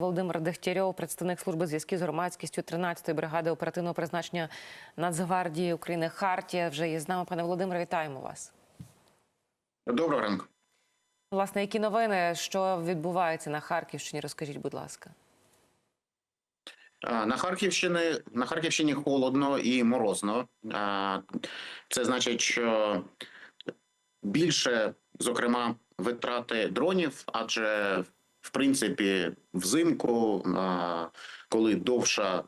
Володимир Дегтярьов, представник служби зв'язків з громадськістю 13-ї бригади оперативного призначення Нацгвардії України Хартія. Вже є з нами. Пане Володимире, вітаємо вас. Доброго ранку. Власне, які новини, що відбувається на Харківщині? Розкажіть, будь ласка. На Харківщині на Харківщині холодно і морозно. Це значить, що більше, зокрема, витрати дронів, адже в принципі взимку, коли довша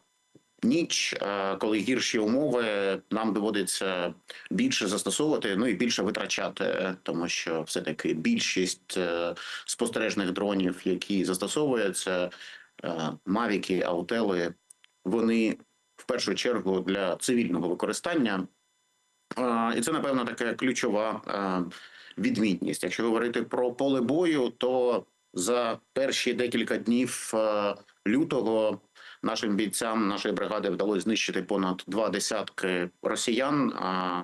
ніч, коли гірші умови, нам доводиться більше застосовувати, ну і більше витрачати, тому що все таки більшість е, спостережних дронів, які застосовуються. е, Мавіки, аутели, вони в першу чергу для цивільного використання. І це, напевно, така ключова е, відмінність. Якщо говорити про поле бою, то за перші декілька днів е, лютого нашим бійцям нашої бригади вдалося знищити понад два десятки росіян. А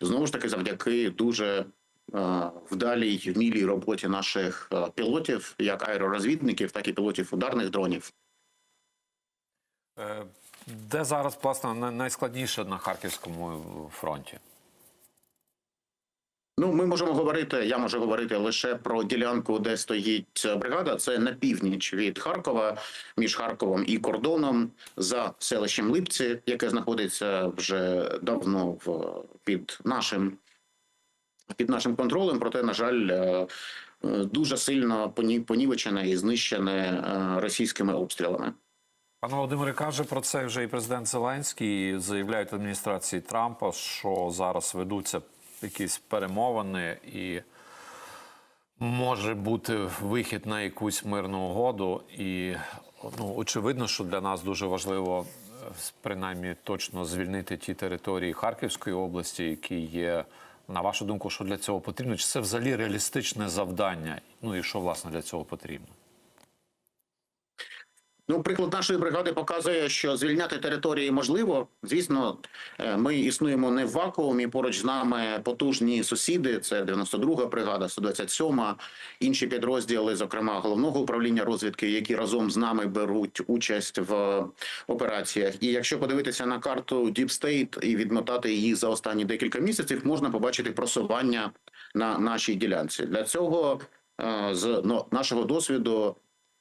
знову ж таки, завдяки дуже е, вдалій вмілій роботі наших е, пілотів, як аеророзвідників, так і пілотів ударних дронів. Де зараз власне найскладніше на харківському фронті? Ну, ми можемо говорити. Я можу говорити лише про ділянку, де стоїть е, бригада. Це на північ від Харкова, між Харковом і кордоном за селищем Липці, яке знаходиться вже давно в під нашим під нашим контролем. Проте, на жаль, е, дуже сильно понівечене і знищене е, російськими обстрілами. Пане Володимире, каже про це вже і президент Зеленський. Заявляють адміністрації Трампа, що зараз ведуться якісь перемовини і може бути вихід на якусь мирну угоду. І ну, очевидно, що для нас дуже важливо е, принаймні точно звільнити ті території Харківської області, які є. На вашу думку, що для цього потрібно? Чи це взагалі реалістичне завдання? Ну і що власне для цього потрібно? Ну, приклад нашої бригади показує, що звільняти території можливо. Звісно, е, ми існуємо не в вакуумі. Поруч з нами потужні сусіди. Це 92-га бригада, 127-ма, інші підрозділи, зокрема головного управління розвідки, які разом з нами беруть участь в операціях. І якщо подивитися на карту Deep State і відмотати її за останні декілька місяців, можна побачити просування на нашій ділянці. Для цього е, з ну, нашого досвіду.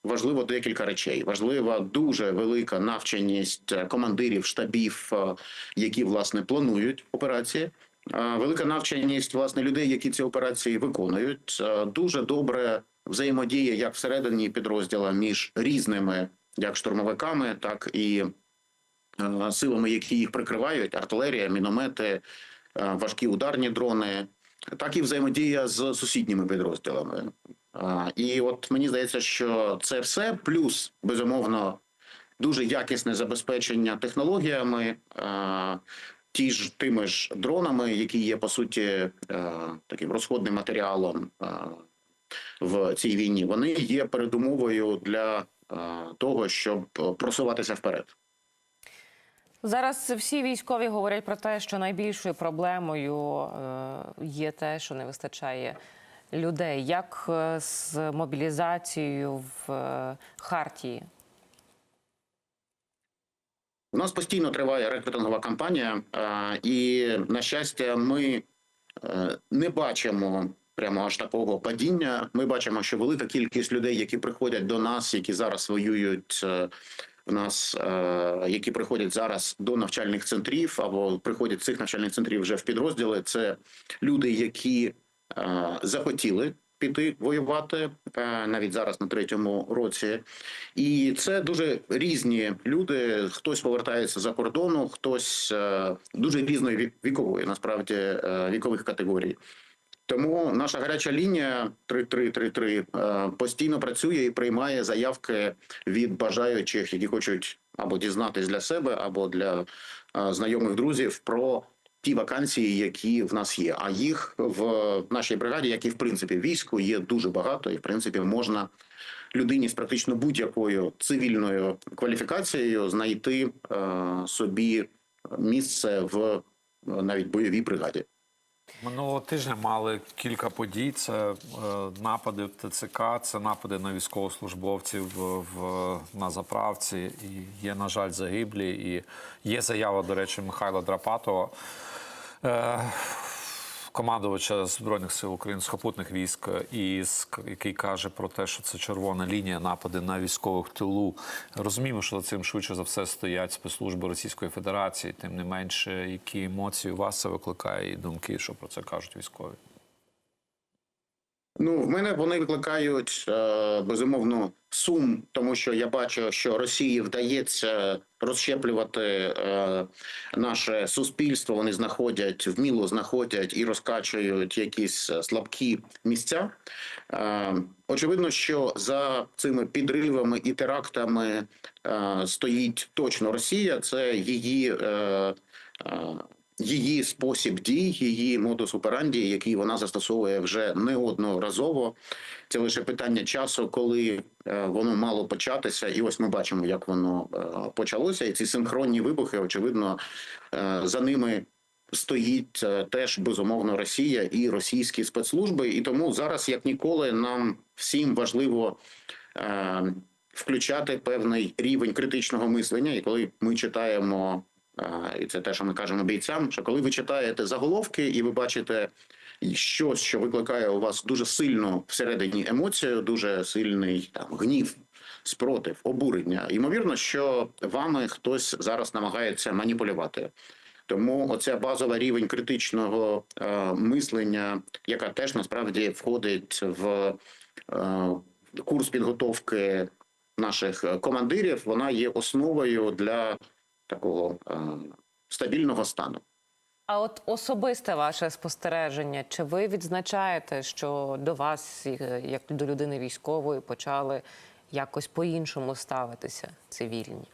Важливо декілька речей. Важлива дуже велика навченість е, командирів штабів, е, які власне планують операції. Е, Велика навченість власне людей, які ці операції виконують. Дуже добре взаємодія як всередині підрозділа між різними як штурмовиками, так і силами, які їх прикривають: артилерія, міномети, важкі ударні дрони, так і взаємодія з сусідніми підрозділами. І от мені здається, що це все плюс безумовно дуже якісне забезпечення технологіями, ті ж тими ж дронами, які є по суті таким розходним матеріалом в цій війні. Вони є передумовою для того, щоб просуватися вперед. Зараз всі військові говорять про те, що найбільшою проблемою е, є те, що не вистачає людей. Як е, з мобілізацією в е, Хартії? У нас постійно триває рекрутингова кампанія, е, і на щастя, ми не бачимо прямо аж такого падіння. Ми бачимо, що велика кількість людей, які приходять до нас, які зараз воюють в нас, які приходять зараз до навчальних центрів або приходять цих навчальних центрів вже в підрозділи. Це люди, які захотіли. Піти воювати е, навіть зараз на третьому році, і це дуже різні люди. Хтось повертається за кордону, хтось е, дуже різної вік- вікової, насправді е, вікових категорій. Тому наша гаряча лінія 3333 е, постійно працює і приймає заявки від бажаючих, які хочуть або дізнатись для себе, або для знайомих друзів про ті вакансії, які в нас є. А їх в нашій бригаді, як і в принципі війську, є дуже багато, і в принципі можна людині з практично будь-якою цивільною кваліфікацією знайти е, собі місце в е, навіть бойовій бригаді. Минулого тижня мали кілька подій. Це е, напади в ТЦК, це напади на військовослужбовців в, в- на заправці. І є, на жаль, загиблі. І є заява, до речі, Михайла Драпатова. Е, командувача Збройних сил України сухопутних військ, і який каже про те, що це червона лінія напади на військових тилу. Розуміємо, що за цим швидше за все стоять спецслужби Російської Федерації. Тим не менше, які емоції у вас це викликає, і думки, що про це кажуть військові. Ну, в мене вони викликають е, безумовно сум, тому що я бачу, що Росії вдається розщеплювати е, наше суспільство. Вони знаходять вміло знаходять і розкачують якісь е, слабкі місця. Очевидно, що за цими підривами і терактами стоїть точно Росія. Це її. Її спосіб дій, її модус операнді, який вона застосовує вже неодноразово. Це лише питання часу, коли е, воно мало початися, і ось ми бачимо, як воно е, почалося. І ці синхронні вибухи, очевидно, е, за ними стоїть теж безумовно Росія і російські спецслужби. І тому зараз, як ніколи, нам всім важливо. е, Включати певний рівень критичного мислення, і коли ми читаємо І це те, що ми кажемо бійцям. Що коли ви читаєте заголовки і ви бачите щось, що викликає у вас дуже сильно всередині емоцію, дуже сильний там гнів, спротив, обурення. Ймовірно, що вами хтось зараз намагається маніпулювати. Тому оця базова рівень критичного е, мислення, яка теж насправді входить в е, курс підготовки наших е, командирів, вона є основою для такого е, стабільного стану. А от особисте ваше спостереження, чи ви відзначаєте, що до вас, е, як до людини військової, почали якось по-іншому ставитися цивільні?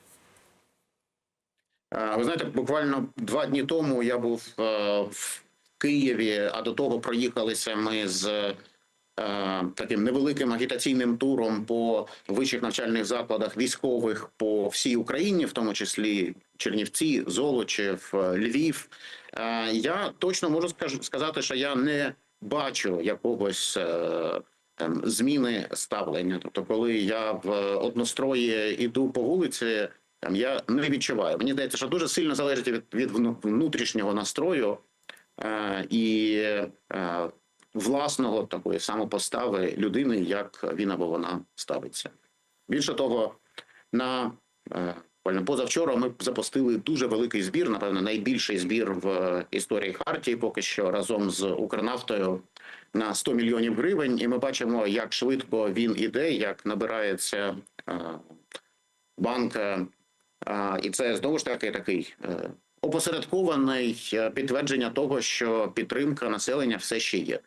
Е, Ви знаєте, буквально два дні тому я був в Києві, а до того проїхалися ми з таким невеликим агітаційним туром по вищих навчальних закладах військових по всій Україні, в тому числі Чернівці, Золочів, е, Львів. Е, Я точно можу сказати, що я не бачу якогось. е, Там зміни ставлення, тобто, коли я в однострої іду по вулиці, там я не відчуваю. Мені здається, що дуже сильно залежить від, від вну- внутрішнього настрою е, і е, власного такої самопостави людини, як він або вона ставиться. Більше того, на е, позавчора ми запустили дуже великий збір, напевно, найбільший збір в історії Хартії, поки що разом з Укрнафтою на 100 мільйонів гривень. І ми бачимо, як швидко він іде, як набирається е, банка. І це знову ж таки такий е, опосередкований підтвердження того, що підтримка населення все ще є.